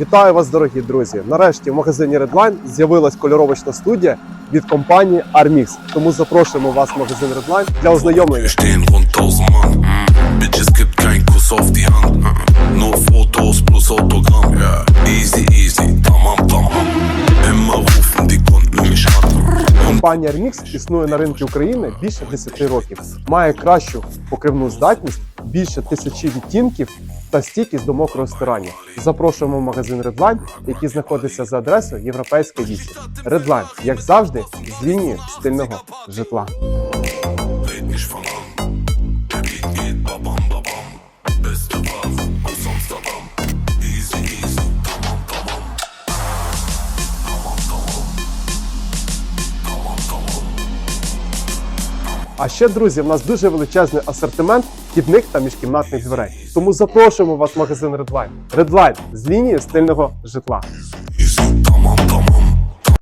Вітаю вас, дорогі друзі! Нарешті в магазині Redline з'явилась кольоровочна студія від компанії Armix. Тому запрошуємо вас в магазин Redline для ознайомлення. Wir stehen rund 1000 Mann. Bitches gibt kein Kuss auf die Hand. Nur Fotos plus Autogramm. Yeah. Easy, easy, tamam, tamam. Immer rufen die Kunden mich an. Компанія Armix існує на ринку України більше 10 років. Має кращу покривну здатність, більше тисячі відтінків та стійкість до мокрого стирання. Запрошуємо в магазин Redline, який знаходиться за адресою Європейська 8. Redline, як завжди, з лінії стильного житла. А ще, друзі, в нас дуже величезний асортимент вхідних та міжкімнатних дверей. Тому запрошуємо вас в магазин Redline. Redline з лінії стильного житла.